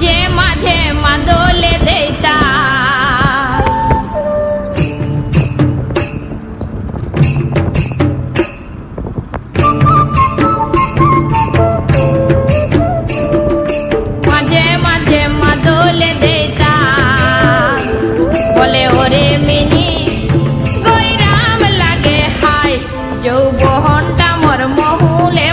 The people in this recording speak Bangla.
মাঝে মাঝে মাদলে দেতা মাঝে মাঝে মাদলে দেতা বলে ওরে মিনি গৈরাম লাগে হাই যৌবহনটা মর মহুলে